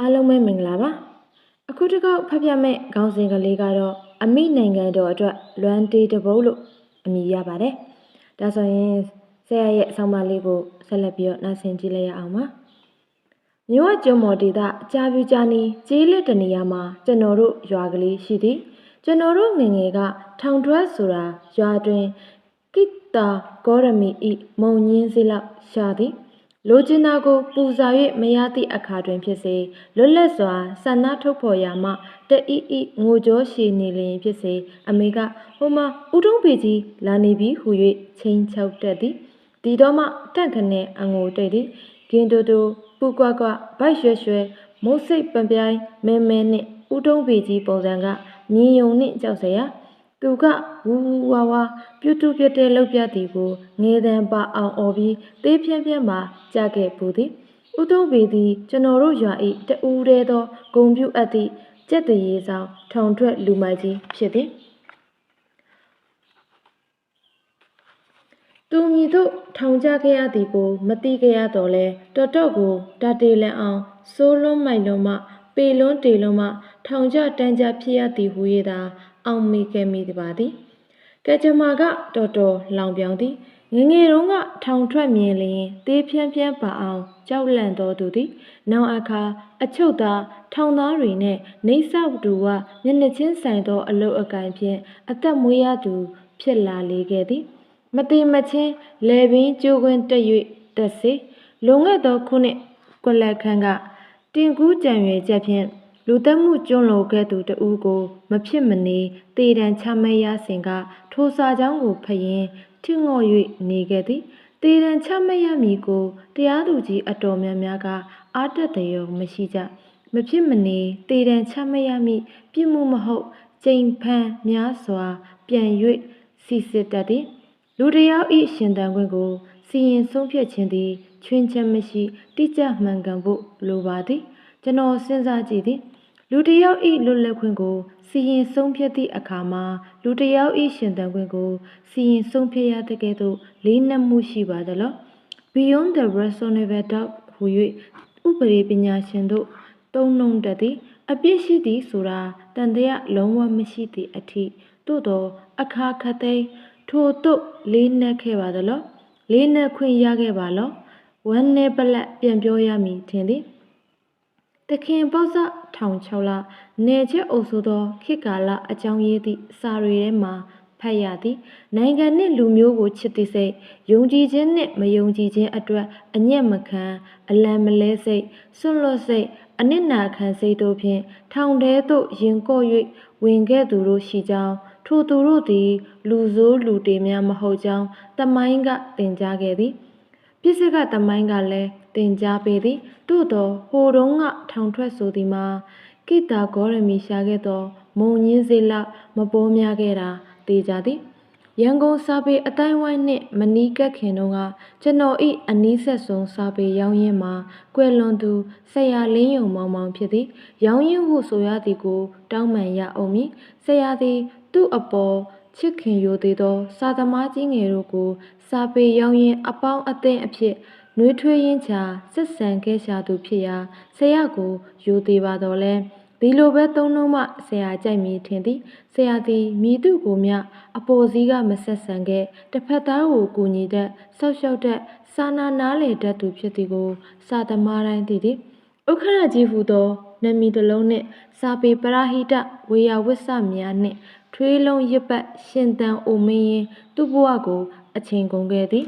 အားလုံးပဲမင်္ဂလာပါအခုတစ်ခေါက်ဖတ်ပြမဲ့ခေါင်းစဉ်ကလေးကတော့အမိနိုင်ငံတော်အတွက်လွမ်းတေးတပုတ်လို့အမည်ရပါတယ်ဒါဆိုရင်ဆရာရဲ့အဆောင်မလေးကိုဆက်လက်ပြီးတော့နှာဆင်ကြည့်လိုက်ရအောင်ပါမြို့ဝကျွန်းမော်ဒေသအကြာပြူကြာနီကျေးလက်တနေရာမှာကျွန်တော်တို့ရွာကလေးရှိသည်ကျွန်တော်တို့ငယ်ငယ်ကထောင်ထွက်ဆိုတာရွာတွင်ကိတ္တာဂေါရမီဤမုံညင်းစေလောက်ရှာသည် လိုချင်တာကိုပူဇာ၍မရသည့်အခါတွင်ဖြစ်စေလွတ်လပ်စွာဆန္ဒထုတ်ဖော်ရာမှတအီအီငိုကြောရှည်နေလျင်ဖြစ်စေအမေကဟိုမှာဥထုံးပေကြီးလာနေပြီဟု၍ချင်းချောက်တတ်သည်ဒီတော့မှတန့်ခနဲ့အငိုတိတ်သည်ဂင်တိုတိုပူကွာကွာဗိုက်ရွှဲရွှဲမုတ်စိတ်ပံပြိုင်မဲမဲနှင့်ဥထုံးပေကြီးပုံစံကမြင်ယုံနှင့်ကြောက်စရာ သူကဝူဝူဝါဝါပြုတ်တုပြတ်တဲ့လောက်ပြသည်ကိုငေတံပါအောင်អော်ပြီးသေးဖြန်းဖြန်းမှကြားခဲ့ပူသည်ဥတုံးပေသည်ကျွန်တော်တို့ရွာ၏တဦးတည်းသောဂုံပြုတ်အပ်သည့်ကြက်တရေဆောင်ထုံထွက်လူမိုက်ကြီးဖြစ်သည်သူမည်တို့ထောင်ကြခဲ့ရသည်ကိုမသိခဲ့ရတော့လဲတော်တော့ကိုတာတေလန်အောင်စိုးလွန်းမိုက်လွန်းမှ ပေလွန်းတေလွန်းမှထောင်ကြတန်းကြဖြစ်ရသည်ဟူ၍သာ အောင်မေခဲ့မိသည်ပါသည်ကဲကြမ္မာကတော်တော်လောင်ပြောင်သည်ငယ်ငယ်တုန်းကထောင်ထွက်မြင်လျင်သေးဖြန်းဖြန်းပါအောင်ကြောက်လန့်တော်သူသည်နောက်အခါအချုပ်သားထောင်သားတွေနှင့်နေဆောက်သူကမျက်နှာချင်းဆိုင်သောအလုတ်အကင်ဖြင့်အသက်မွေးရသူ ဖြစ်လာလေခဲ့သည်မတိမချင်းလေပင်ကျိုးခွင်းတက်၍တက်စေလွန်ခဲ့သောခုနှစ်ကွက်လက်ခန်းကတင်ကူးကြံရွယ်ချက်ဖြင့် လူသက်မှုကျွလွန်ခဲ့သူတဦးကို မဖြစ်မနေတေတံချမရစဉ်က ထိုစာကြောင်းကိုဖယင်ထိငော့၍နေခဲ့သည်တေတံချမရမည်ကိုတရားသူကြီးအတော်များများကအာတတ်တယ်ရောမရှိကြမဖြစ်မနေတေတံချမရမည်ပြစ်မှုမဟုတ်ကျိန်ဖန်များစွာ ပြန်၍စီစစ်တတ်သည်လူတစ်ယောက်ဤရှင်တန်ခွင့်ကိုစီရင်ဆုံးဖြတ်ခြင်းသည်ချွင်းချက်မရှိတိကျမှန်ကန်ဖို့လိုပါသည်ကျွန်တော်စဉ်းစားကြည့်သည် လူတစ်ယောက်ဤလွတ်လပ်ခွင့်ကိုစီရင်ဆုံးဖြတ်သည့်အခါမှာလူတစ်ယောက်ဤရှင်တန်ခွင့်ကိုစီရင်ဆုံးဖြတ်ရတဲ့ကဲ့သို့လေးနက်မှုရှိပါသလား Beyond the reasonable doubt ဟူ၍ဥပဒေပညာရှင်တို့သုံးနှုံတတ်သည်အပြစ်ရှိသည်ဆိုတာတန်တရားလုံးဝမရှိသည့်အထိသို့သောအခါခတ်သိမ်းထိုတို့လေးနက်ခဲ့ပါသလားလေးနက်ခွင့်ရခဲ့ပါလောဝမ်းနေပလက်ပြန်ပြောရမည်ထင်သည် တခင်ပေါက်စထောင်6လနေချက်အုပ်ဆိုသောခေတ်ကာလအကြောင်းရေးသည့်စာတွေထဲမှာဖတ်ရသည်နိုင်ငံနှင့်လူမျိုးကိုချစ်သည့်စိတ်ယုံကြည်ခြင်းနှင့်မယုံကြည်ခြင်းအတွက်အညက်မခံအလံမလဲစိတ်စွန့်လွတ်စိတ်အနစ်နာခံစိတ်တို့ဖြင့်ထောင်ထဲသို့ရင်ကော့၍ဝင်ခဲ့သူတို့ရှိကြောင်းထိုသူတို့သည် လူဆိုးလူတေများမဟုတ်ကြောင်းတမိုင်းကသင်ကြားခဲ့သည်ပြစ်စကတမိုင်းကလည်း တင် जा ပေသည်သို့သောဟိုတုန်းကထောင်ထွက်ဆိုသည်မှာကိတာဂေါရမီရှာခဲ့သောမုံညင်းစေလောက်မပေါ်များခဲ့တာသိကြသည်ရန်ကုန်စာပေအတိုင်းဝိုင်းနှင့်မနီးကပ်ခင်တုန်းကကျွန်တော်ဤအနီးဆက်ဆုံးစာပေရောင်းရင်းမှာကွယ်လွန်သူဆရာလင်းယုံမောင်မောင်ဖြစ်သည်ရောင်းရင်းဟုဆိုရသည်ကို တောင်းပန်ရအောင်မည်ဆရာသည်သူ့အပေါ်ချစ်ခင်ရိုသေသော စာသမားကြီးငယ်တို့ကို စာပေရောင်းရင်းအပေါင်းအသင်းအဖြစ် နှွေးထွေးရင်းချာဆက်ဆံခဲ့ရှာသူဖြစ်ရာဆရာကိုရိုသေပါတော်လဲဒီလိုပဲသုံးလုံးမှဆရာကြိုက်မည်ထင်သည်ဆရာသည်မိသူကိုမျှအပေါ်စည်းကမဆက်ဆံခဲ့တစ်ဖက်သားကိုကူညီတတ်ဆောက်ရှောက်တတ်စာနာနားလေတတ်သူဖြစ်သည်ကို စာသမားတိုင်းသိသည်ဥက္ခရကြီးဟူသောနမီတစ်လုံးနှင့်စာပေပရာဟိတဝေယဝစ္စများနှင့်ထွေးလုံးရစ်ပတ်ရှင်တန်အိုမင်းရင်သူ့ဘဝကို အချိန်ကုန်ခဲ့သည်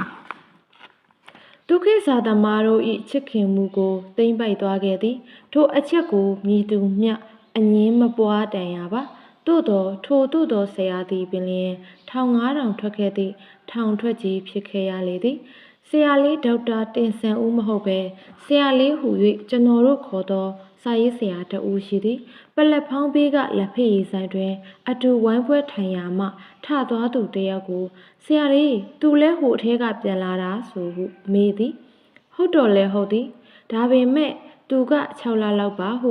ဒုက္ခိသာသမားတို့၏ချစ်ခင်မှုကိုသိမ့်ပိုက်သွားခဲ့သည် ထိုအချက်ကိုမြည်သူမျှအငင်းမပွားတန်ရပါသို့သောထိုသို့သောဆရာသည်ပင်လျင်ထောင်9000ထွက်ခဲ့သည့်ထောင်ထွက်ကြီးဖြစ်ခဲ့ရလေသည်ဆရာလေးဒေါက်တာတင်ဆန်ဦးမဟုတ်ပဲဆရာလေးဟူ၍ကျွန်တော်တို့ခေါ်သော စာရေးဆရာတဦးရှိသည်ပလက်ဖောင်းဘေးကလက်ဖက်ရည်ဆိုင်တွင် အတူဝိုင်းပွဲထိုင်ရာမှထသွားသူတယောက်ကိုဆရာလေးသူလဲဟိုအထဲကပြန်လာတာဆိုဟုမေးသည်ဟုတ်တော်လဲဟုတ်သည်ဒါပေမဲ့သူက6လလောက်ပါဟု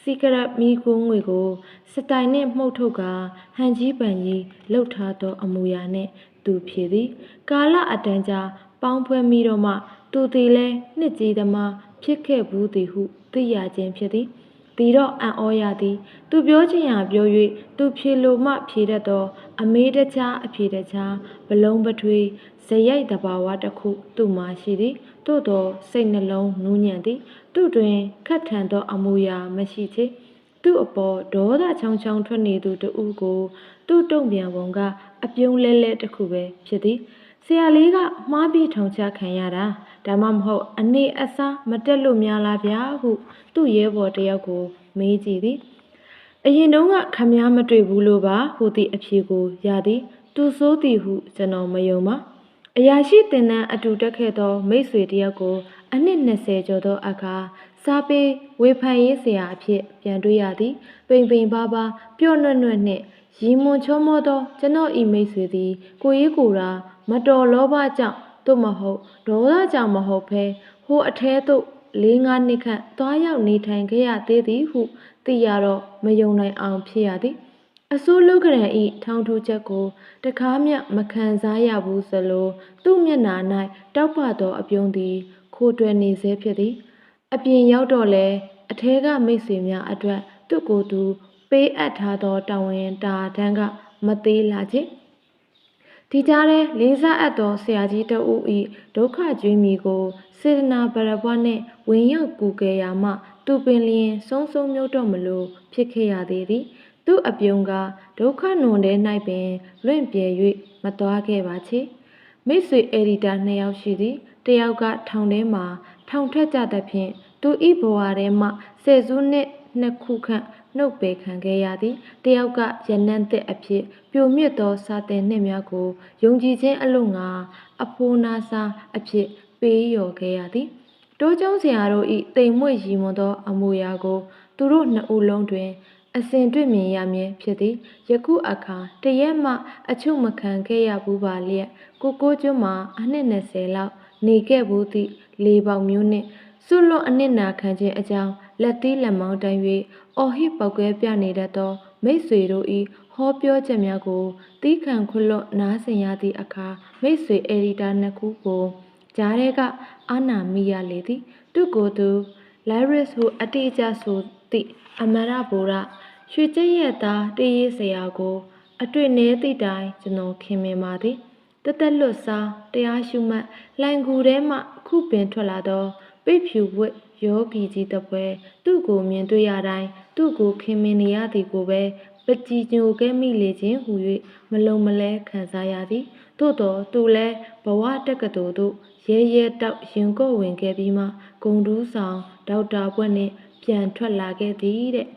စီကရက်မီကိုငွေကိုစတိုင်နှင့်မှုတ်ထုတ်ကာဟန်ကြီးပန်ကြီးလှုပ်ထားသောအမူအရာနှင့်သူဖြေသည် ကာလအတန်ကြာပေါင်းဖွဲမိတော့မှသူသည်လဲနှစ်ကြီးသမား ဖြစ်ခဲ့ဘူးသည်ဟုသိရခြင်းဖြစ်သည်ဒီတော့အံ့ဩရသည်သူပြောချင်ရာပြော၍သူဖြေလိုမှဖြေတတ်သောအမေးတခြားအဖြေတခြားဘလုံးပထွေးဇရိုက်တဘာဝတစ်ခုသူ့မှာရှိသည်သို့သောစိတ်နှလုံးနူးညံ့သည်သူ့တွင်ခက်ထန်သောအမူအရာမရှိချေသူ့အပေါ်ဒေါသချောင်းချောင်းထွက်နေသူတဦးကို သူ့တုံ့ပြန်ပုံကအပြုံးလဲလဲတစ်ခုပဲဖြစ်သည် ဆရာလေးကမှားပြီးထောင်ချခံရတာဒါမှမဟုတ်အနေအစားမတက်လို့များလားဗျာဟုသူ့ရဲဘော်တယောက်ကိုမေးကြည့်သည်အရင်တုန်းကခမားမတွေ့ဘူးလို့ပါဟူသည့်အဖြေကိုရသည်သူစိုးသည်ဟုကျွန်တော်မယုံပါအရာရှိတင်တန်းအတူတက်ခဲ့သော မိတ်ဆွေတယောက်ကို အနှစ်20ကျော်သောအခါစားပေးဝေဖန်ရေးဆရာအဖြစ်ပြန်တွေ့ရသည် ပိန်ပိန်ပါပါပျော့နွဲ့နွဲ့နှင့် ရီမွန်ချောမောသောကျွန်တော်ဤမိတ်ဆွေသည် ကိုရေးကိုယ်တာမတော်လောဘကြောင့်သို့မဟုတ်ဒေါသကြောင့်မဟုတ်ဘဲဟိုအထဲသို့၄၅နှစ်ခန့်သွားရောက်နေထိုင်ခဲ့ရသေးသည်ဟုသိရတော့မယုံနိုင်အောင်ဖြစ်ရသည်အစိုးလုကရန်ဤထောင်ထူးချက်ကိုတကားမျှမခံစားရဘူးစလိုသူ့မျက်နာ၌တောက်ပသောအပြုံးသည် ခိုးတွယ်နေစေဖြစ်သည် အပြင်ရောက်တော့လဲအထဲကမိတ်ဆွေများအတွက်သူ့ကိုယ်သူ ပေးအပ်ထားသောတာဝန်တာတန်းကမသေးလာခြင်းဒီကြားထဲလေးစားအပ်သောဆရာကြီးတဦးဤဒုက္ခကြွေးမြီကိုစေတနာပရပွားနှင့်ဝင်ရောက်ကူကယ်ရာမှသူပင်လျင်ဆုံးဆုံးမျိုးတော့မလို့ဖြစ်ခဲ့ရသေးသည် သူ့အပြုံးကဒုက္ခနွန်တဲ့၌ပင်လွင့်ပြေ၍မသွားခဲ့ပါချေမိတ်ဆွေအယ်ဒီတာနှစ်ယောက်ရှိသည်တယောက်ကထောင်ထဲမှာထောင်ထက်ကြသဖြင့်သူဤဘဝထဲမှဆယ်စုနှစ်နှစ်ခုခန့် နှုတ်ပေခံခဲ့ရသည်တယောက်ကရနန်းသက်အဖြစ်ပြိုမြင့်သောစာတင်နှစ်များကိုယုံကြည်ခြင်းအလို့ငါအဖိုးနာစာအဖြစ်ပေးလျော်ခဲ့ရသည်တိုးကျုံးဆရာတို့ဤတိမ်မွေ့ရီမွန်သောအမူအရာကို သူတို့နှစ်ဦးလုံးတွင်အစဉ်တွေ့မြင်ရမည်ဖြစ်သည်ယခုအခါတရက်မှအချုပ်မခံခဲ့ရဘူးပါလျက်ကိုကိုကျွန်းမှာအနှစ်20လောက်နေခဲ့ဘူးသည့်လေပေါက်မျိုးနှင့်စွလွန်အနစ်နာခံခြင်းအကြောင်း လက်သီးလက်မောင်းတိုင်း၍အော်ဟစ်ပောက်ကွဲပြနေတတ်သော မိတ်ဆွေတို့၏ဟောပြောချက်များကိုတီးခံခွလွတ်နားဆင်ရသည့်အခါမိတ်ဆွေအယ်ဒီတာနှစ်ခုကိုကြားထဲကအာနာမိရလေသည် သူကိုယ်သူ Lyris ဟုအတိအကျဆိုသည့်အမရဘိုရရွှေကျက်ရဲ့သားတည်ရေးဆရာကို အတွေ့နေသည့်တိုင်ကျွန်တော်ခင်မင်ပါသည်တသက်လွတ်စားတရားရှုမှတ်လှိုင်ကူထဲမှခုပင်ထွက်လာသောပိတ်ဖြူဝတ် ယောဂီကြီးတစ်ပွဲသူ့ကိုမြင်တွေ့ရတိုင်းသူ့ကိုခင်မင်နေရသည်ကိုပဲပကြည်ညိုခဲ့မိလေခြင်းဟူ၍မလုံမလဲခံစားရသည်သို့တော်သူလည်းဘဝတက္ကသိုလ်သို့ရဲရဲတောက်ရင်ကော့ဝင်ခဲ့ပြီးမှဂုံတူးဆောင်ဒေါက်တာဘွက်နှင့်ပြန်ထွက်လာခဲ့သည်တဲ့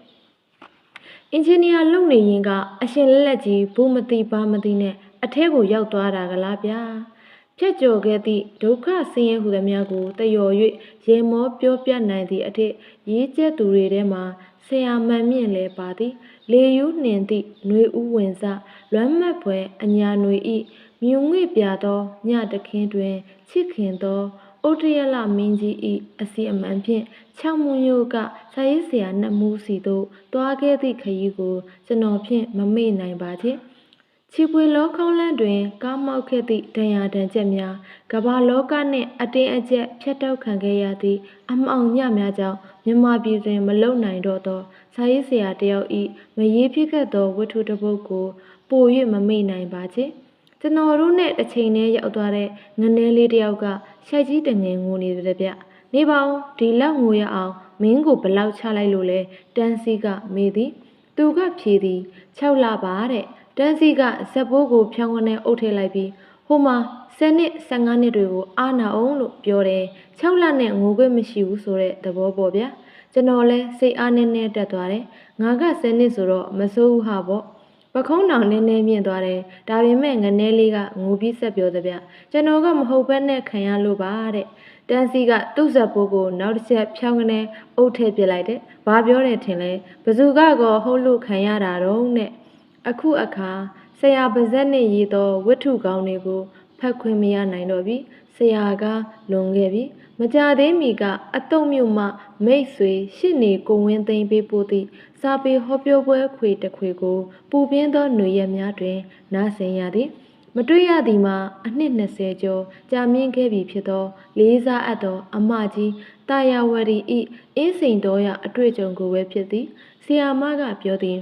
အင်ဂျင်နီယာလုပ်နေရင်ကအရှင်လက်လက်ကြီးဘူးမသိပါမသိနဲ့အထဲကိုရောက်သွားတာကလားဗျာ ဖြတ်ကျော်ခဲ့သည့်ဒုက္ခဆင်းရဲဟုသမျှကိုတယော်၍ရေမောပြောပြနိုင်သည့်အထက်ရေးကျက်သူတွေထဲမှာဆရာမန်မြင့်လည်းပါသည် လေယူးနှင်သည့်နှွေဦးဝင်စလွမ်းမတ်ဖွယ်အညာနှွေဤမြုံငွေပြသောညတခင်းတွင်ချစ်ခင်သောဩတရလမင်းကြီးဤအစီအမံဖြင့်ချောင်းမွန်ရိုးကဆာရေးဆရာနှမူးစီတို့တွားခဲ့သည့်ခရီးကိုကျွန်တော်ဖြင့်မမေ့နိုင်ပါခြင်း ချီပွေလောခေါင်းလန်းတွင်ကားမောက်ခဲ့သည့်ဒဏ်ရာဒဏ်ချက်များကမ္ဘာလောကနှင့်အတင်းအကျပ်ဖျက်တောက်ခံခဲ့ရသည့်အမှောင်ညများကြောင့်မြန်မာပြည်တွင်မလုံနိုင်တော့သောဆရေးဆရာတယောက်ဤမရေးဖြစ်ခဲ့သောဝတ္ထုတစ်ပုဒ်ကိုပို၍မမေ့နိုင်ပါချေကျွန်တော်တို့နဲ့တစ်ချိန်တည်းရောက်သွားတဲ့ငနဲလေးတယောက်ကရှိုက်ကြီးတငယ်ငိုနေတယ်ဗျနေပါဦးဒီလောက်ငိုရအောင်မင်းကိုဘလောက်ချလိုက်လို့လဲတန်းစီကမေးသည်သူကဖြေသည်6လပါတဲ့ တန်းစီကဇက်ပိုးကိုဖြောင်းကနေအုပ်ထည့်လိုက်ပြီးဟိုမှာ10နှစ်15နှစ်တွေကိုအာနာအောင်လို့ပြောတယ်6လနဲ့ငိုခွင့်မရှိဘူးဆိုတဲ့သဘောပေါ့ဗျာကျွန်တော်လဲစိတ်အားနည်းနည်းတက်သွားတယ်ငါက10နှစ်ဆိုတော့မစိုးဘူးဟာပေါ့ပခုံးတောင်နည်းနည်းမြင့်သွားတယ်ဒါပေမဲ့ငနဲလေးကငိုပြီးဆက်ပြောသဗျကျွန်တော်ကမဟုတ်ဘဲနဲ့ခံရလို့ပါတဲ့တန်းစီကသူ့ဇက်ပိုးကိုနောက်တစ်ချက်ဖြောင်းကနေအုပ်ထည့်ပစ်လိုက်တယ်ဘာပြောတယ်ထင်လဲဘသူကကောဟုတ်လို့ခံရတာတော့တဲ့ အခုအခါဆရာပါဇက်နဲ့ရေးသောဝတ္ထုကောင်းတွေကိုဖတ်ခွင့်မရနိုင်တော့ပြီဆရာကလွန်ခဲ့ပြီမကြသေးမီကအတုံမြို့မှမိတ်ဆွေရှစ်နေကိုဝင်းသိမ်းပေးပို့သည့်စာပေဟောပြောပွဲခွေတစ်ခွေကိုပူပြင်းသောຫນွေရက်များတွင်နားဆင်ရသည်မမတွေ့ရသည်မှာအနှစ်20ကျော်ကြာမြင့်ခဲ့ပြီဖြစ်သော လေးစားအပ်သော အမကြီးတာယာဝရီဤအင်းစိန်တော်ရအတွေ့အကြုံကိုပဲဖြစ်သည်ဆီယာမကပြောသည်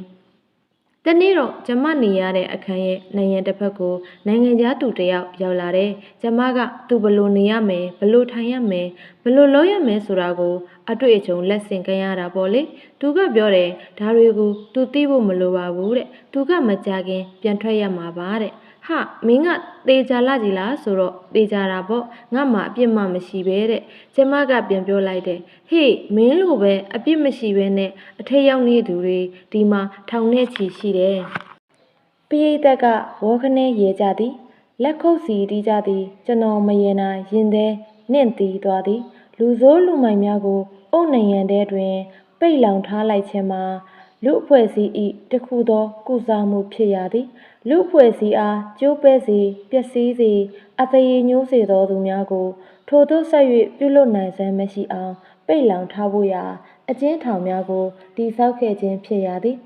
တနေ့တော့ကျမနေရတဲ့အခန်းရဲ့နိုင်ငံတစ်ဖက်ကိုနိုင်ငံသားသူတစ်ယောက်ရောက်လာတယ်။ကျမကသူဘလို့နေရမယ်ဘလို့ထိုင်ရမယ်ဘလို့လုပ်ရမယ်ဆိုတာကိုအတွေ့အကြုံလက်ဆင့်ကမ်းရတာပေါ့လေ။သူကပြောတယ်ဒါတွေကိုသူသိဖို့မလိုပါဘူးတဲ့။သူကမကြခင်ပြန်ထွက်ရမှာပါတဲ့။ ဟာမင်းကတေချာလာကြီးလားဆိုတော့တေချာတာပေါ့ငါမှအပြစ်မှမရှိပဲတဲ့။ကျမကပြန်ပြောလိုက်တယ်။ဟေ့မင်းလိုပဲအပြစ်မရှိပဲနဲ့အထက်ရောက်နေသူတွေဒီမှာထောင်နဲ့ချီရှိတယ်။ပိယိတက်ကဝေါခနဲရေကြသည်လက်ခုပ်စီတီးကြသည်ကျွန်တော်မရေနာရင်သေးနှင့်တီးသွားသည်လူဆိုးလူမိုက်များကိုအုပ်နိုင်ရန်တဲတွင် ပိတ်လောင်ထားလိုက်ခြင်းမှာ လူအဖွဲ့အစည်း၏တစ်ခုသော ကုစားမှုဖြစ်ရသည်လူအဖွဲ့အစည်းအားကျိုးပဲစေပျက်စီးစေအသေးညိုးစေသောသူများကို ထိုသို့ဆက်၍ပြုလုပ်နိုင်စမ်းမရှိအောင်ပိတ်လောင်ထားဖို့ရာ အကျဉ်းထောင်များကိုတည်ဆောက်ခဲ့ခြင်းဖြစ်ရသည်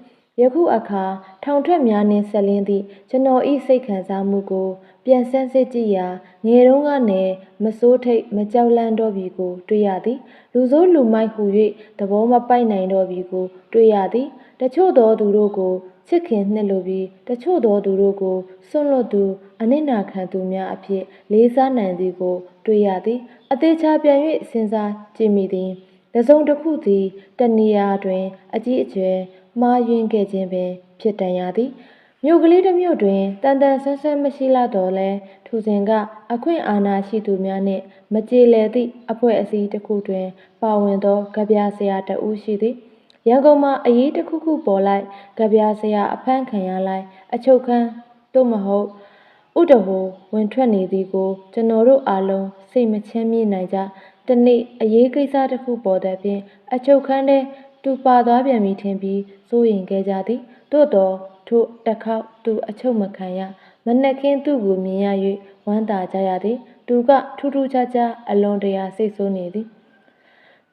ယခုအခါထောင်ထွက်များနှင့်ဆက်လင်းသည့်ကျွန်တော်ဤစိတ်ခံစားမှုကို ပြန်ဆန်းစစ်ကြည့်ရာငယ်တုန်းကနေမစိုးထိတ်မကြောက်လန့်တော့ပြီကို တွေ့ရသည် လူဆိုးလူမိုက်ဟု၍သဘောမပိုက်နိုင်တော့ပြီကို တွေ့ရသည် တချို့သောသူတို့ကိုချစ်ခင်နှစ်လိုပြီးတချို့သောသူတို့ကိုစွန့်လွတ်သူအနစ်နာခံသူများအဖြစ်လေးစားနိုင်သည်ကို တွေ့ရသည်အသေးချာပြန်၍စဉ်းစားကြည့်မိသည်တစုံတစ်ခုသည်တနေရာတွင် အကြီးအကျယ်မှားယွင်းခဲ့ခြင်းပင် ဖြစ်တန်ရသည်မြို့ကလေးတစ်မြို့တွင်တန်တန်ဆန်းဆန်းမရှိလာတော့လဲထူစဉ်ကအခွင့်အာဏာရှိသူများနှင့်မကြေလည်သည့်အဖွဲ့အစည်းတစ်ခုတွင် ပါဝင်သောကြပြဆရာတဦးရှိသည် ရန်ကုန်မှာအရေးတစ်ခုခုပေါ်လိုက်ကြပြဆရာအဖမ်းခံရလိုက်အချုပ်ခန်းသို့မဟုတ်ဥတဟိုဝင်ထွက်နေသည်ကို ကျွန်တော်တို့အားလုံးစိတ်မချမ်းမြေ့နိုင်ကြတနေ့အရေးကိစ္စတစ်ခုပေါ်တဲ့ဖြင့်အချုပ်ခန်းထဲသူပါသွားပြန်ပြီထင်ပြီးစိုးရင်ခဲ့ကြသည်သို့တော်ထိုတစ်ခေါက်သူအချုပ်မခံရမနှက်ခင်းသူ့ကိုမြင်ရ၍ဝမ်းသာကြရသည် သူကထူးထူးခြားခြားအလွန်တရာစိတ်ဆိုးနေသည်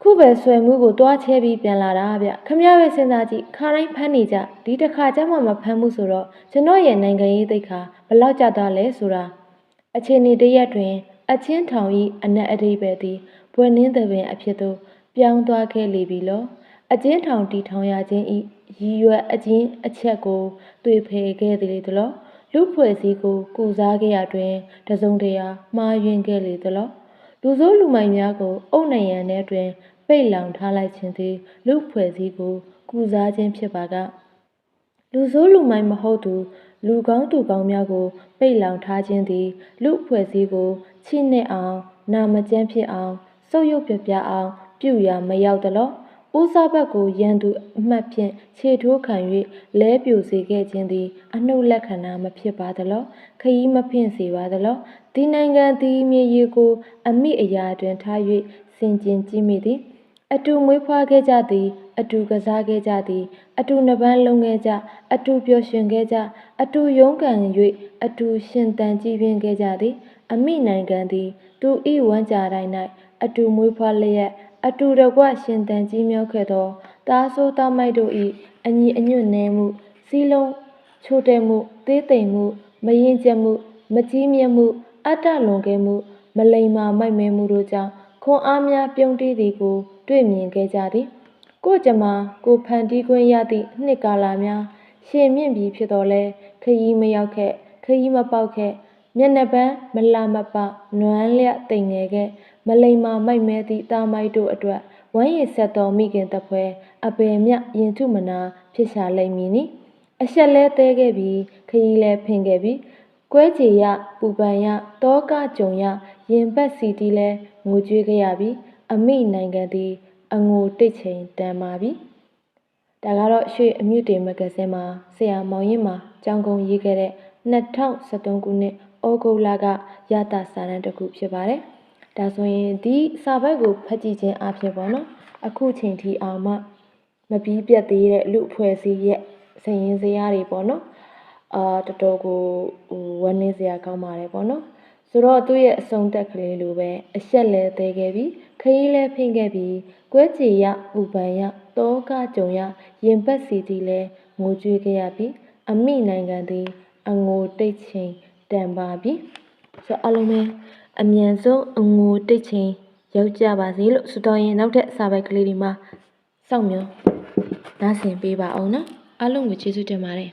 ခုပဲဆွဲမှုကိုတွားချဲပြီးပြန်လာတာဗျခမရပဲစဉ်းစားကြည့်ခါတိုင်းဖမ်းနေကြဒီတစ်ခါကျမှမဖမ်းဘူးဆိုတော့ကျွန်တော်ရဲ့နိုင်ငံရေးသိက္ခာဘယ်လောက်ကျသွားလဲဆိုတာအချိန်ဒီတရက်တွင် အချင်းထောင်ဤအနက်အဓိပ္ပာယ်သည်ဘွယ်နှင်းသပင်အဖြစ်သို့ပြောင်းသွားခဲ့လေပြီလောအချင်းထောင်တီထောင်ရခြင်းဤရည်ရွယ်အချင်းအချက်ကိုတွေ့ဖယ်ခဲ့သည်လေသလောလူဖွဲ့စည်းကိုကုစားခဲ့ရတွင်တစုံတရာမှားယွင်းခဲ့လေသလော လူဆိုးလူမိုက်များကို အုပ်နိုင်ရန်ထဲတွင် ပိတ်လောင်ထားလိုက်ခြင်းသည် လူဖွဲ့စည်းကို ကုစားခြင်းဖြစ်ပါကလူဆိုးလူမိုက်မဟုတ်သူ လူကောင်းသူကောင်းများကို ပိတ်လောင်ထားခြင်းသည် လူဖွဲ့စည်းကိုချိနှင့်အောင် နာမကျန်းဖြစ်အောင်ဆုပ်ယုပ်ပြပြအောင် ပြုရာမရောက်သလော ဦးစားဘက်ကိုရန်သူအမှတ်ဖြင့်ခြေထိုးခံ၍လဲပြိုစေခဲ့ခြင်းသည်အနှုတ်လက္ခဏာမဖြစ်ပါသလောခရီးမဖင့်စေပါသလောဒီနိုင်ငံသည်မြေရီကို အမိအရာတွင်ထား၍စင်ကျင်ကြည့်မိသည်အတူမွေးဖွားခဲ့ကြသည် အတူကစားခဲ့ကြသည် အတူနှပန်းလုံးခဲ့ကြ အတူပျော်ရွှင်ခဲ့ကြ အတူရုန်းကန်၍အတူရှင်သန်ကြည်ပြင်းခဲ့ကြသည် အမိနိုင်ငံသည် သူဤဝမ်းကြတိုင်း၌အတူမွေးဖွားလျက် အတူတကွရှင်သန်ကြီးမြောက်ခဲ့သောသားဆိုးသားမိုက်တို့၏အညီအညွတ်နည်းမှုစီးလုံးချို့တဲ့မှုသေးသိမ်မှုမရင်ကျက်မှု မကြီးမြတ်မှု အတ္တလွန်ကဲမှု မလိမ္မာမိုက်မဲမှုတို့ကြောင့်ခွန်အားများပြုံးတီးသည်ကိုတွေ့မြင်ခဲ့ကြသည်ကို့ကြမ္မာကိုဖန်တီးခွင့်ရသည့်နှစ်ကာလများရှည်မြင့်ပြီဖြစ်တော်လဲခရီးမရောက်ခဲ့ခရီးမပေါက်ခဲ့မျက်နှာပန်းမလှမပနွမ်းလျက်တိမ်ငယ်ခဲ့ မလိမ္မာမိုက်မဲသည့်တာမိုက်တို့အတွက်ဝမ်းရည်ဆက်သောမိခင်တပွဲအပယ်မြရင်ထုမနာဖြစ်ရှာလိမ့်မည်နီအဆက်လဲသေးခဲ့ပြီခရီးလဲဖင်ခဲ့ပြီကွဲချေရပူပန်ရတောကကြုံရရင်ပတ်စီတီလဲငိုကြွေးခဲ့ရပြီအမိနိုင်ငံသည်အငိုတိတ်ချိန်တန်ပါပြီဒါကတော့ရွှေအမြင့်တင်မဂ္ဂဇင်းမှာဆရာမောင်ရင်မှာကြောင်းကုန်ရေးခဲ့တဲ့2013ခုနှစ်ဩဂုတ်လကရတာစာတမ်းတစ်ခုဖြစ်ပါတယ်။ ဒါဆိုရင်ဒီစာဘက်ကိုဖတ်ကြည့်ခြင်းအဖြစ်ပေါ့နော်။အခုချိန်ထိအောင်မှမပြီးပြတ်သေးတဲ့လူအဖွဲ့အစည်းရဲ့စည်ရင်စရာတွေပေါ့နော်။အာတော်တော်ကိုဟိုဝမ်းနည်းစရာကောင်းပါတယ်ပေါ့နော်။ဆိုတော့သူ့ရဲ့အဆုံးသက်ကလေးလိုပဲအဆက်လဲသေးခဲ့ပြီခရီးလဲဖင်ခဲ့ပြီကွဲချီရပူပန်ရတောကကြုံရရင်ပတ်စီတီလဲငိုကြွေးခဲ့ရပြီအမိနိုင်ငံသည်အငိုတိတ်ချိန်တန်ပါပြီဆိုတော့အားလုံးပဲ အမြန်ဆုံးအငိုတိတ်ချင်းရောက်ကြပါစေလို့ဆုတောင်းရင်နောက်ထပ်စာပိုက်ကလေးတွေမှာစောင့်မျှော်နားဆင်ပေးပါအောင်နော်အားလုံးကိုကျေးဇူးတင်ပါတယ်